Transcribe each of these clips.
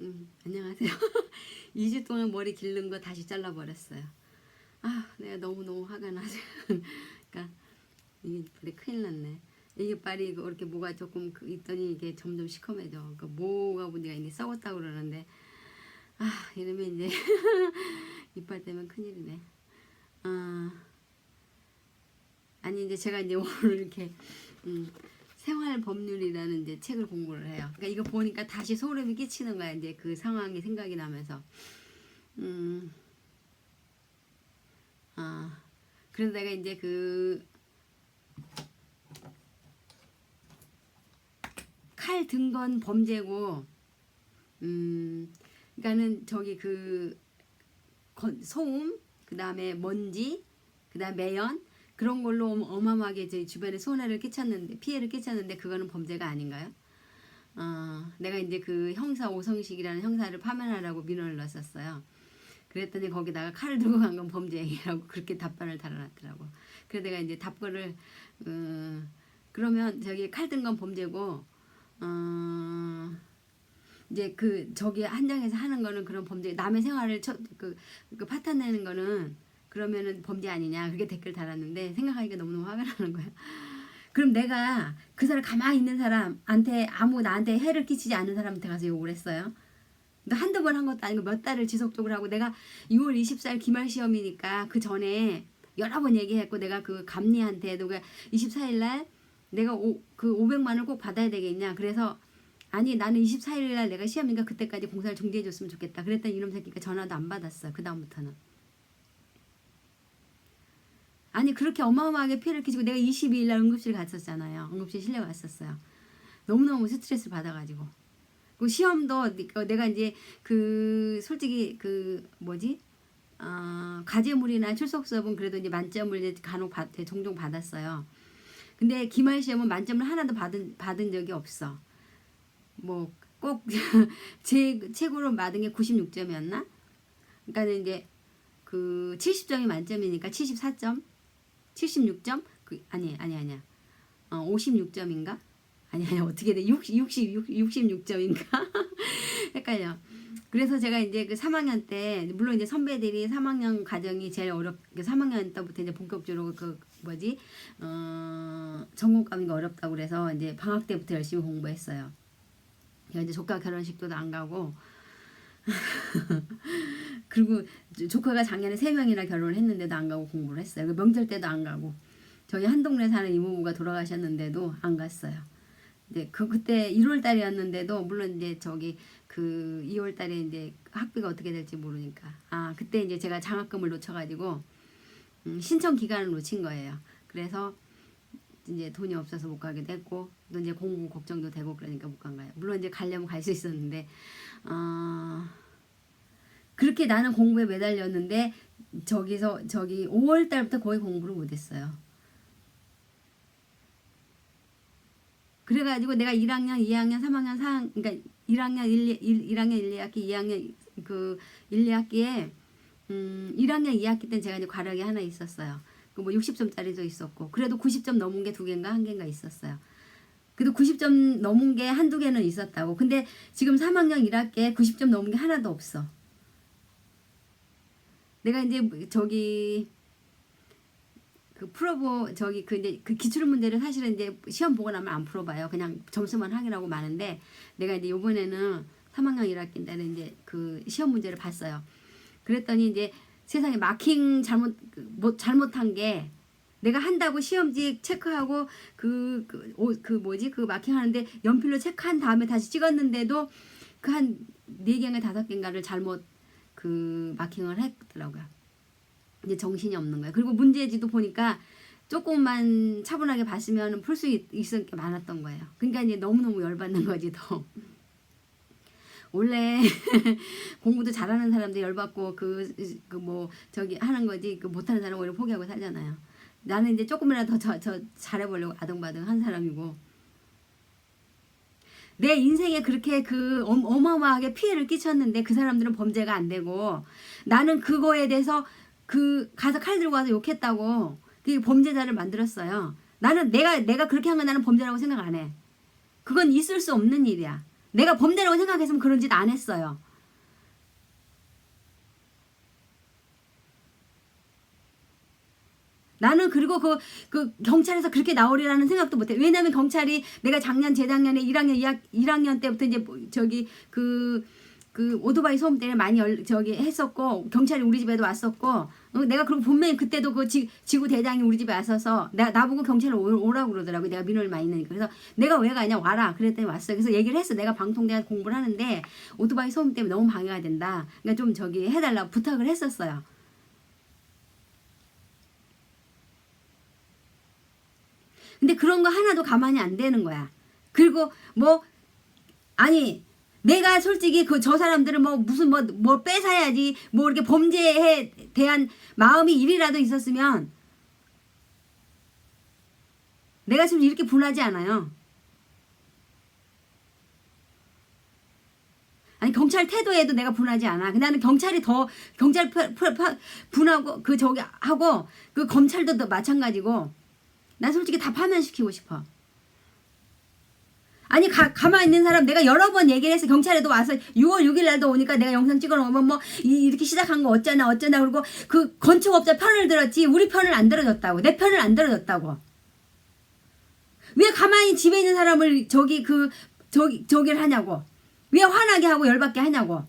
음, 안녕하세요. 2주 동안 머리 기른 거 다시 잘라버렸어요. 아, 내가 너무너무 화가 나죠. 그러니까 이게 빨리 큰일 났네. 이게 빨리 이렇게 뭐가 조금 그 있더니 이게 점점 시커매져. 그 뭐가 문제가 있니 썩었다고 그러는데 아 이러면 이제 이빨 때문에 큰일이네. 아 아니 이제 제가 이제 오늘 이렇게 음, 생활 법률이라는 이제 책을 공부를 해요. 그러니까 이거 보니까 다시 소름이 끼치는 거야. 이제 그 상황이 생각이 나면서. 음. 아. 그래서 내가 이제 그 칼 든 건 범죄고 음. 그러니까는 저기 그 건- 소음, 그다음에 먼지, 그다음 매연 그런 걸로 어마- 어마어마하게 제 주변에 손해를 끼쳤는데 피해를 끼쳤는데 그거는 범죄가 아닌가요? 어, 내가 이제 그 형사 오성식이라는 형사를 파면하라고 민원을 넣었었어요. 그랬더니 거기다가 칼을 들고 간 건 범죄 행위라고 그렇게 답변을 달아놨더라고. 그래서 내가 이제 답글을 어, 그러면 저기 칼 든 건 범죄고 어, 이제 그 저기 한정에서 하는 거는 그런 범죄 남의 생활을 쳐, 그, 그 파탄내는 거는 그러면은 범죄 아니냐 그렇게 댓글 달았는데 생각하니까 너무너무 화가 나는 거야. 그럼 내가 그 사람 가만히 있는 사람한테 아무 나한테 해를 끼치지 않은 사람한테 가서 욕을 했어요. 너 한두 번 한 것도 아니고 몇 달을 지속적으로 하고 내가 6월 24일 기말 시험이니까 그 전에 여러 번 얘기했고 내가 그 감리한테 너가 24일 날 내가 오, 그 500만 원을 꼭 받아야 되겠냐. 그래서 아니 나는 24일 날 내가 시험이니까 그때까지 공사를 중지해 줬으면 좋겠다. 그랬더니 이놈 새끼가 전화도 안 받았어. 그 다음부터는. 아니 그렇게 어마어마하게 피해를 끼치고 내가 22일 날 응급실 갔었잖아요. 응급실 실려 갔었어요. 너무너무 스트레스를 받아가지고. 그 시험도 어, 내가 이제 그 솔직히 그 뭐지? 어, 과제물이나 출석 수업은 그래도 이제 만점을 이제 간혹 받, 종종 받았어요. 근데 기말 시험은 만점을 하나도 받은 받은 적이 없어. 뭐 꼭 제 최고로 받은 게 96점이었나? 그러니까 이제 그 70점이 만점이니까 74점, 76점, 그 아니 아니 아니야. 어 56점인가? 아니 아니 어떻게 돼? 60 60 66점인가? 헷갈려. 그래서 제가 이제 그 3학년 때 물론 이제 선배들이 3학년 과정이 제일 어렵 그 3학년 때부터 이제 본격적으로 그 뭐지 어 전공 과목이 어렵다고 그래서 이제 방학 때부터 열심히 공부했어요. 그래서 이제 조카 결혼식도 안 가고 그리고 조카가 작년에 세 명이나 결혼을 했는데도 안 가고 공부를 했어요. 그 명절 때도 안 가고 저희 한 동네 사는 이모부가 돌아가셨는데도 안 갔어요. 이제 그 그때 1월 달이었는데도 물론 이제 저기 그 2월 달에 이제 학비가 어떻게 될지 모르니까 아 그때 이제 제가 장학금을 놓쳐가지고 음, 신청 기간을 놓친 거예요. 그래서 이제 돈이 없어서 못 가게 됐고 또 이제 공부 걱정도 되고 그러니까 못 간 거예요. 물론 이제 가려면 갈 수 있었는데 어, 그렇게 나는 공부에 매달렸는데 저기서 저기 5월 달부터 거의 공부를 못 했어요. 그래가지고 내가 1학년, 2학년, 3학년, 4학년, 그러니까 1학년 1, 1, 1학년 1, 2학기, 2학년 그 1, 2학기에 음, 1학년 2학기 때는 제가 이제 과락이 하나 있었어요. 그뭐 60점짜리도 있었고 그래도 90점 넘은 게 두 개인가 한 개인가 있었어요. 그래도 90점 넘은 게 한두 개는 있었다고. 근데 지금 3학년 1학기에 90점 넘은 게 하나도 없어. 내가 이제 저기 그 풀어보 저기 그 이제 그 기출 문제를 사실은 이제 시험 보고 나면 안 풀어봐요. 그냥 점수만 확인하고 마는데 내가 이제 요번에는 3학년 1학기 때는 이제 그 시험 문제를 봤어요. 그랬더니 이제 세상에 마킹 잘못 그뭐 잘못한 게 내가 한다고 시험지 체크하고 그그 그 뭐지 그 마킹 하는데 연필로 체크한 다음에 다시 찍었는데도 그 한 네 개인가 다섯 개인가를 잘못 그 마킹을 했더라고요. 이제 정신이 없는 거예요. 그리고 문제지도 보니까 조금만 차분하게 봤으면 풀 수 있을 게 많았던 거예요. 그러니까 이제 너무너무 열받는 거지 더. 원래 공부도 잘하는 사람도 열받고 그 그 뭐 저기 하는 거지 그 못하는 사람 은 오히려 포기하고 살잖아요. 나는 이제 조금이라도 더저 잘해보려고 아등바등 한 사람이고 내 인생에 그렇게 그 엄- 어마어마하게 피해를 끼쳤는데 그 사람들은 범죄가 안 되고 나는 그거에 대해서 그 가서 칼 들고 와서 욕했다고 그 범죄자를 만들었어요. 나는 내가 내가 그렇게 한 건 나는 범죄라고 생각 안 해. 그건 있을 수 없는 일이야. 내가 범죄라고 생각했으면 그런 짓 안 했어요. 나는 그리고 그, 그 경찰에서 그렇게 나오리라는 생각도 못해. 왜냐면 경찰이 내가 작년, 재작년에 1학년, 2학, 1학년 때부터 이제 뭐 저기 그, 그 오토바이 소음 때문에 많이 열, 저기 했었고, 경찰이 우리 집에도 왔었고, 어, 내가 그리고 분명히 그때도 그 지, 지구 대장이 우리 집에 왔어서, 나, 나보고 경찰을 오, 오라고 그러더라고. 내가 민원을 많이 내니까. 그래서 내가 왜 가냐, 와라. 그랬더니 왔어요. 그래서 얘기를 했어. 내가 방통대학 공부를 하는데, 오토바이 소음 때문에 너무 방해가 된다. 그러니까 좀 저기 해달라고 부탁을 했었어요. 근데 그런 거 하나도 가만히 안 되는 거야. 그리고 뭐 아니 내가 솔직히 그 저 사람들은 뭐 무슨 뭐뭐 뺏어야지 뭐 이렇게 범죄에 대한 마음이 일이라도 있었으면 내가 지금 이렇게 분하지 않아요. 아니 경찰 태도에도 내가 분하지 않아. 나는 경찰이 더 경찰 파- 파- 파- 분하고 그 저기 하고 그 검찰도 또 마찬가지고 난 솔직히 다 파면시키고 싶어. 아니 가, 가만히 있는 사람 내가 여러 번 얘기를 해서 경찰에도 와서 6월 6일 날도 오니까 내가 영상 찍어 놓으면 뭐 이- 이렇게 시작한 거 어쩌나 어쩌나 그러고 그 건축업자 편을 들었지 우리 편을 안 들어줬다고 내 편을 안 들어줬다고. 왜 가만히 집에 있는 사람을 저기 그 저기 저기를 하냐고. 왜 화나게 하고 열받게 하냐고.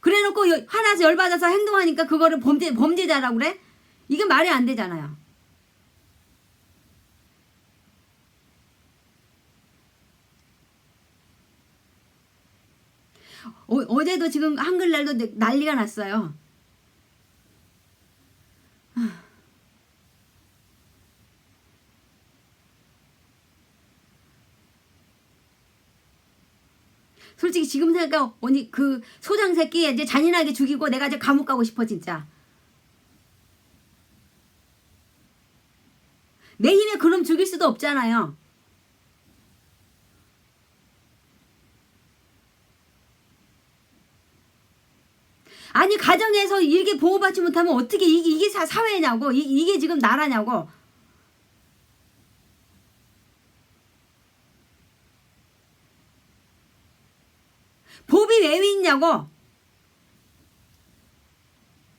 그래놓고 여- 화나서 열받아서 행동하니까 그거를 범죄 범죄자라고 그래? 이게 말이 안 되잖아요. 어, 어제도 지금 한글날도 내- 난리가 났어요. 솔직히 지금 생각하면 언니 그 소장 새끼 이제 잔인하게 죽이고 내가 이제 감옥 가고 싶어 진짜. 내 힘에 그럼 죽일 수도 없잖아요. 아니 가정에서 이렇게 보호받지 못하면 어떻게 이게, 이게 사, 사회냐고? 이, 이게 지금 나라냐고? 법이 왜 있냐고?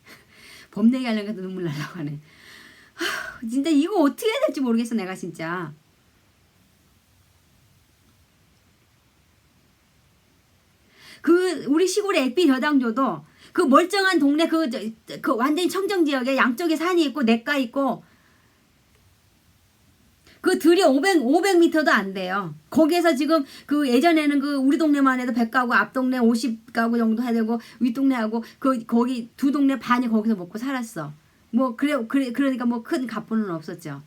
법 얘기하려니까 눈물 나려고 하네. 하, 진짜 이거 어떻게 해야 될지 모르겠어 내가 진짜. 그 우리 시골의 액비 저당조도 그 멀쩡한 동네 그, 저- 그 완전히 청정 지역에 양쪽에 산이 있고 냇가 있고 그 들이 500 500m도 안 돼요. 거기에서 지금 그 예전에는 그 우리 동네만 해도 100가구 앞 동네 50가구 정도 해야 되고 윗 동네하고 그 거기 두 동네 반이 거기서 먹고 살았어. 뭐 그래 그래 그러니까 뭐 큰 가포는 없었죠.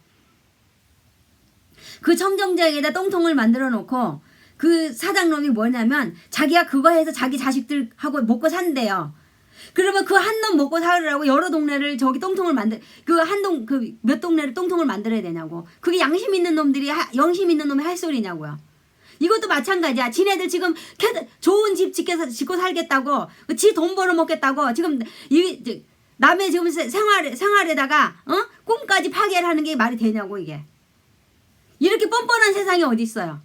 그 청정지역에다 똥통을 만들어 놓고 그 사장놈이 뭐냐면 자기가 그거 해서 자기 자식들하고 먹고 산대요. 그러면 그 한 놈 먹고 살으라고 여러 동네를 저기 똥통을 만들 그 한 동 그 몇 동네를 똥통을 만들어야 되냐고 그게 양심 있는 놈들이 하, 영심 있는 놈이 할 소리냐고요. 이것도 마찬가지야. 지네들 지금 캐- 좋은 집 짓게 짓고 살겠다고 지 돈 벌어 먹겠다고 지금 이 저, 남의 지금 세- 생활 생활에다가 어 꿈까지 파괴를 하는 게 말이 되냐고 이게 이렇게 뻔뻔한 세상이 어디 있어요?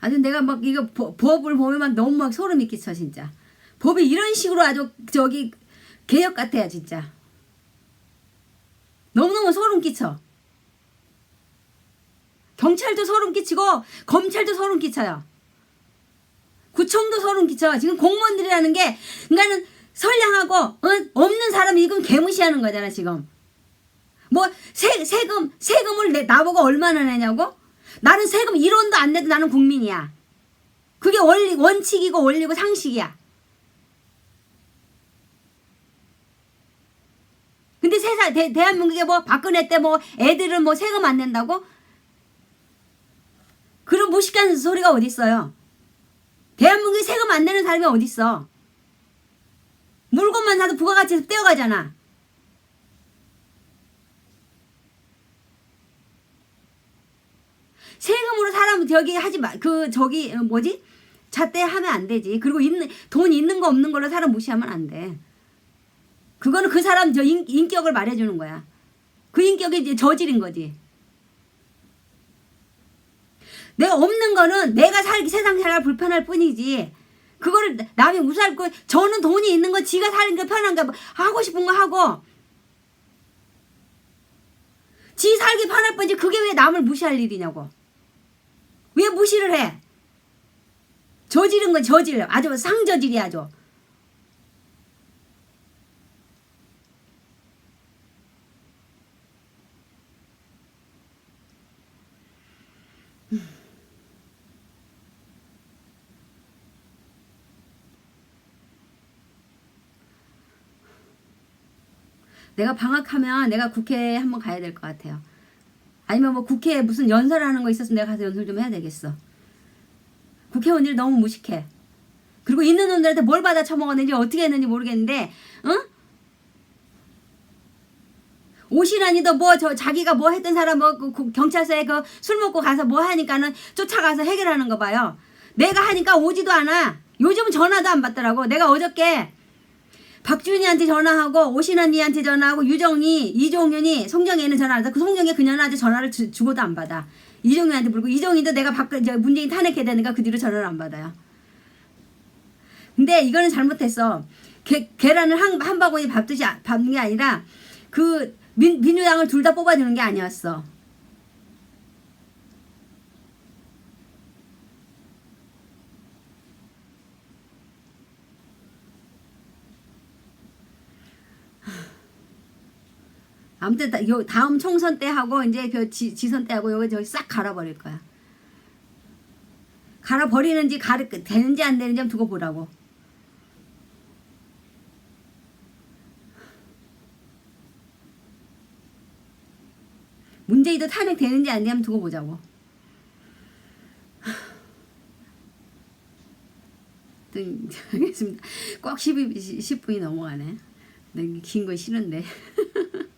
아주 내가 막 이거 법- 법을 보면 막 너무 막 소름이 끼쳐 진짜. 법이 이런 식으로 아주 저기 개혁 같아요 진짜. 너무너무 소름 끼쳐. 경찰도 소름 끼치고 검찰도 소름 끼쳐요. 구청도 소름 끼쳐. 지금 공무원들이라는 게 그러니까는 선량하고 어? 없는 사람이 이건 개무시하는 거잖아 지금. 뭐 세, 세금 세금을 내 나보고 얼마나 내냐고? 나는 세금 1원도 안 내도 나는 국민이야. 그게 원리 원칙이고 원리고 상식이야. 근데 세상 대, 대한민국에 뭐 박근혜 때 뭐 애들은 뭐 세금 안 낸다고? 그런 무식한 소리가 어디 있어요? 대한민국에 세금 안 내는 사람이 어디 있어? 물건만 사도 부가가치에서 떼어가잖아. 세금으로 사람 저기 하지 마. 그 저기 어, 뭐지? 잣대 하면 안 되지. 그리고 있는 돈 있는 거 없는 걸로 사람 무시하면 안 돼. 그거는 그 사람 저 인, 인격을 말해주는 거야. 그 인격이 이제 저질인 거지. 내가 없는 거는 내가 살기 세상 살기 불편할 뿐이지. 그거를 남이 무시할 거 저는 돈이 있는 건 지가 사는 게 편한가 봐. 하고 싶은 거 하고 지 살기 편할 뿐이지 그게 왜 남을 무시할 일이냐고. 왜 무시를 해? 저지른 건 저질 아주 상저질이 아주. 내가 방학하면 내가 국회에 한번 가야 될 것 같아요. 아니면 뭐 국회에 무슨 연설하는 거 있었으면 내가 가서 연설 좀 해야 되겠어. 국회의원들이 너무 무식해. 그리고 있는 놈들한테 뭘 받아 처먹었는지 어떻게 했는지 모르겠는데, 응? 옷이라니도 뭐 저 자기가 뭐 했던 사람 뭐 그 경찰서에 그 술 먹고 가서 뭐 하니까는 쫓아가서 해결하는 거 봐요. 내가 하니까 오지도 않아. 요즘 전화도 안 받더라고. 내가 어저께 박준희한테 전화하고 오신언니한테 전화하고 유정이 이종윤이 송정이는 전화하다 그 송정이 아주 전화를 주, 주고도 안 받아. 이종윤한테 부르고 이종윤도 내가 박 이제 문재인 탄핵해야 되니까 그 뒤로 전화를 안 받아요. 근데 이거는 잘못했어. 계, 계란을 한, 한 바구니 밟듯이 아- 밟는 게 아니라 그 민, 민주당을 둘 다 뽑아주는 게 아니었어 아무튼 다, 요 다음 총선 때 하고 이제 그 지, 지선 때 하고 요거 저기 싹 갈아버릴 거야. 갈아버리는지 가르 되는지 안 되는지 한번 두고 보라고. 문재인도 탄핵 되는지 안 되는지 한번 두고 보자고. 알겠습니다. 꼭 10, 10분이 넘어가네. 긴거 싫은데.